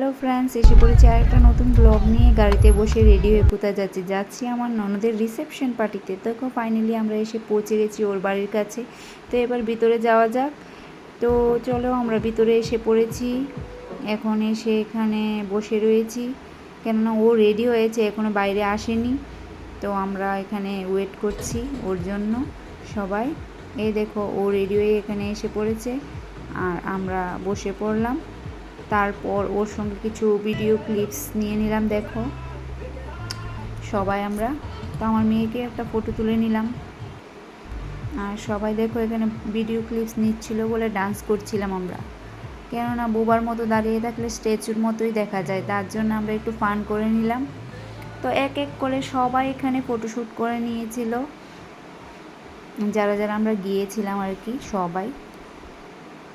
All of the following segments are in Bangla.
হ্যালো ফ্রেন্ডস এসে পড়েছি আর একটা নতুন ব্লগ নিয়ে। গাড়িতে বসে রেডি হয়ে কোথায় যাচ্ছি? যাচ্ছি আমার ননদের রিসেপশন পার্টিতে দেখো ফাইনালি আমরা এসে পৌঁছে গেছি ওর বাড়ির কাছে। তো এবার ভিতরে যাওয়া যাক। তো চলো আমরা ভিতরে এসে পড়েছি। এখন এসে এখানে বসে রয়েছি। কেননা ও রেডি হয়েছে, এখনও বাইরে আসেনি। তো আমরা এখানে ওয়েট করছি ওর জন্য সবাই। এই দেখো ও রেডি হয়ে এখানে এসে পড়েছে। আর আমরা বসে পড়লাম। তারপর ওর সঙ্গে কিছু ভিডিও ক্লিপস নিয়ে নিলাম, দেখো। সবাই আমরা, তো আমার মেয়েকে একটা ফটো তুলে নিলাম। আর সবাই দেখো এখানে ভিডিও ক্লিপস নিচ্ছিল বলে ডান্স করছিলাম আমরা। কেননা বোবার মতো দাঁড়িয়ে থাকলে স্ট্যাচুর মতোই দেখা যায়, তার জন্য আমরা একটু ফান করে নিলাম। তো এক এক করে সবাই এখানে ফটোশ্যুট করে নিয়েছিল। যারা যারা আমরা গিয়েছিলাম আর কি, সবাই।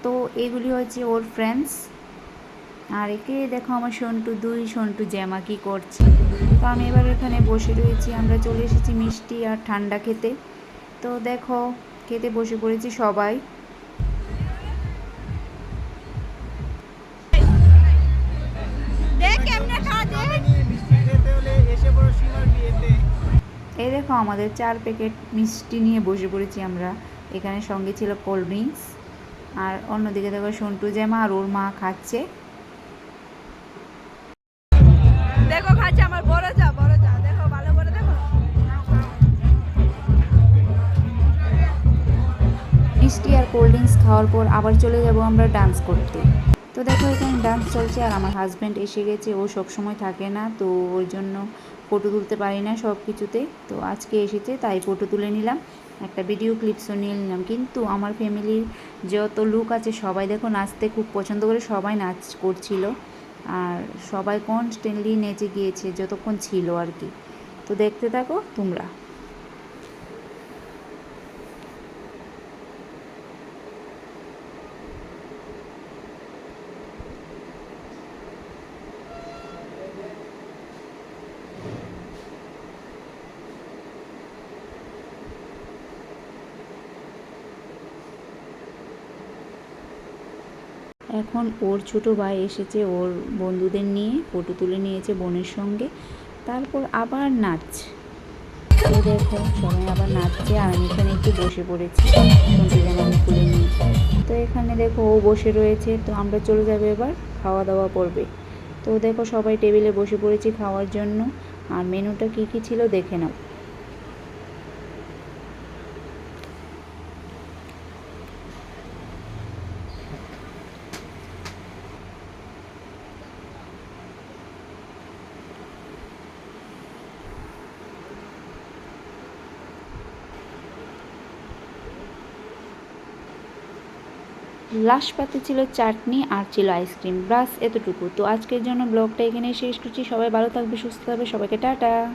তো এগুলি হচ্ছে ওর ফ্রেন্ডস আর একে দেখো আমার সন্টু দুই সন্টু জ্যামা কি করছে। তো আমি এবার এখানে বসে রয়েছি আমরা চলে এসেছি মিষ্টি আর ঠান্ডা খেতে। তো দেখো খেতে বসে পড়েছি সবাই। দেখ কেমনে খা দেখ। এই দেখো আমাদের চার প্যাকেট মিষ্টি নিয়ে বসে পড়েছি আমরা। এখানে সঙ্গে ছিল কোল্ড ড্রিঙ্কস। আর অন্যদিকে দেখো সন্টু জ্যামা আর ওর মা খাচ্ছে। আর কোল্ড ড্রিঙ্কস খাওয়ার পর আবার চলে যাব আমরা ডান্স করতে। তো দেখো এখানে ডান্স চলছে আর আমার হাজব্যান্ড এসে গেছে, ও সব সময় থাকে না, তো ওর জন্য ফটো তুলতে পারি না সব কিছুতে তো আজকে এসেছে, তাই ফটো তুলে নিলাম। একটা ভিডিও ক্লিপসও নিয়ে নিলাম। কিন্তু আমার ফ্যামিলির যত লুক আছে, সবাই দেখো নাচতে খুব পছন্দ করে, সবাই নাচ করছিল। আর সবাই কনস্ট্যান্টলি নেচে গিয়েছে, যতক্ষণ ছিল আর কি। তো দেখতে থাকো তোমরা। এখন ওর ছোট ভাই এসেছে ওর বন্ধুদের নিয়ে, ফটো তুলে নিয়েছে বোনের সঙ্গে। তারপর আবার নাচ এই দেখো, সবাই আবার নাচছে আর আমি এখানে একটু বসে পড়েছি। তুলে নিই তো এখানে দেখো ও বসে রয়েছে, তো আমরা চলে যাব এবার খাওয়া দাওয়া করবে তো দেখো সবাই টেবিলে বসে পড়েছি খাওয়ার জন্য। আর মেনুটা কী কী ছিল দেখে নাও। লাস্ট পাতে ছিল চাটনি আর ছিল আইসক্রিম। ব্রাস, এতটুকু। তো আজকের জন্য ব্লগটা এখানে শেষ করছি। সবাই ভালো থাকবে, সুস্থ থাকবে। সবাইকে টাটা।